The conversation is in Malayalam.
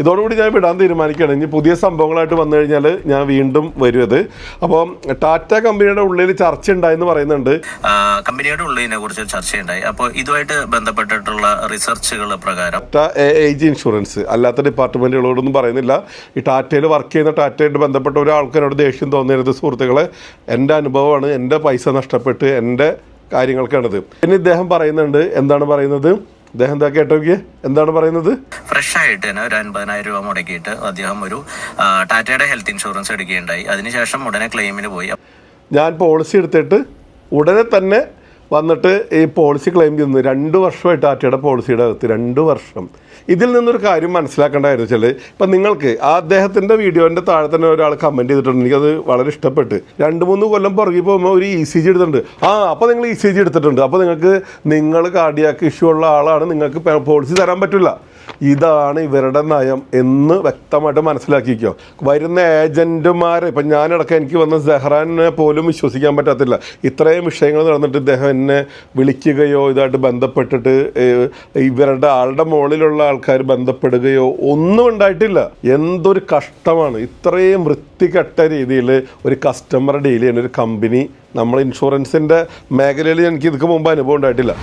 ഇതോടുകൂടി ഞാൻ വിടാൻ തീരുമാനിക്കുകയാണ്. ഇനി പുതിയ സംഭവങ്ങളായിട്ട് വന്നു കഴിഞ്ഞാൽ ഞാൻ വീണ്ടും വരും അപ്പം ടാറ്റ കമ്പനിയുടെ ഉള്ളിൽ ചർച്ച ഉണ്ടായെന്ന് പറയുന്നുണ്ട്. കമ്പനിയുടെ ഉള്ളിനെ കുറിച്ച് ചർച്ചയുണ്ടായി. അപ്പോൾ ഇതുമായിട്ട് ബന്ധപ്പെട്ടിട്ടുള്ള റിസർച്ചുകൾ പ്രകാരം ഏജ് ഇൻഷുറൻസ്. അല്ലാത്ത ഡിപ്പാർട്ട്മെന്റുകളോടൊന്നും പറയുന്നില്ല. ഈ ടാറ്റയിൽ വർക്ക് ചെയ്യുന്ന ടാറ്റയായിട്ട് ബന്ധപ്പെട്ട ഒരാൾക്ക് എന്നോട് ദേഷ്യം തോന്നരുത് സുഹൃത്തുക്കളെ. എന്റെ അനുഭവമാണ് എന്റെ പൈസ നഷ്ടപ്പെട്ട് എന്റെ കാര്യങ്ങൾക്കാണിത്. പിന്നെ ഇദ്ദേഹം പറയുന്നുണ്ട് എന്താണ് പറയുന്നത്? ഇദ്ദേഹം എന്താ കേട്ടോക്കിയേ എന്താണ് പറയുന്നത്? ഫ്രഷ് ആയിട്ട് തന്നെ ഒരു അൻപതിനായിരം രൂപ മുടക്കിയിട്ട് അദ്ദേഹം ഒരു ടാറ്റയുടെ ഹെൽത്ത് ഇൻഷുറൻസ് എടുക്കുകയുണ്ടായി. അതിനുശേഷം ഉടനെ ക്ലെയിമിന് പോയി. ഞാൻ പോളിസി എടുത്തിട്ട് ഉടനെ തന്നെ വന്നിട്ട് ഈ പോളിസി ക്ലെയിം ചെയ്യുന്നു. രണ്ട് വർഷമായിട്ട് ടാറ്റയുടെ പോളിസിയുടെ അകത്ത് രണ്ട് വർഷം. ഇതിൽ നിന്നൊരു കാര്യം മനസ്സിലാക്കേണ്ടതായിരുന്നു വെച്ചാൽ ഇപ്പം നിങ്ങൾക്ക് ആ അദ്ദേഹത്തിന്റെ വീഡിയോന്റെ താഴെ തന്നെ ഒരാൾ കമന്റ് ചെയ്തിട്ടുണ്ട്. എനിക്കത് വളരെ ഇഷ്ടപ്പെട്ട്. രണ്ട് മൂന്ന് കൊല്ലം പുറകിൽ പോകുമ്പോൾ ഒരു ഇ സി ജി എടുത്തിട്ടുണ്ട്. ആ അപ്പോൾ നിങ്ങൾ ഇ സി ജി എടുത്തിട്ടുണ്ട്. അപ്പോൾ നിങ്ങൾക്ക് നിങ്ങൾ കാർഡിയാക്ക് ഇഷ്യൂ ഉള്ള ആളാണ്. നിങ്ങൾക്ക് പോളിസി തരാൻ പറ്റില്ല. ഇതാണ് ഇവരുടെ നയം എന്ന് വ്യക്തമായിട്ട് മനസ്സിലാക്കിക്കോ. വരുന്ന ഏജന്റുമാരെ ഇപ്പം ഞാനടക്കം എനിക്ക് വന്ന സെഹ്റാനെ പോലും വിശ്വസിക്കാൻ പറ്റത്തില്ല. ഇത്രയും വിഷയങ്ങൾ നടന്നിട്ട് ഇദ്ദേഹം എന്നെ വിളിക്കുകയോ ഇതായിട്ട് ബന്ധപ്പെട്ടിട്ട് ഇവരുടെ ആളുടെ മുകളിലുള്ള ആൾക്കാർ ബന്ധപ്പെടുകയോ ഒന്നും ഉണ്ടായിട്ടില്ല. എന്തൊരു കഷ്ടമാണ്. ഇത്രയും വൃത്തികെട്ട രീതിയിൽ ഒരു കസ്റ്റമർ ഡീൽ ചെയ്യുന്ന ഒരു കമ്പനി നമ്മൾ ഇൻഷുറൻസിന്റെ മേഖലയിൽ എനിക്ക് ഇതിക്ക് മുമ്പ് അനുഭവം ഉണ്ടായിട്ടില്ല.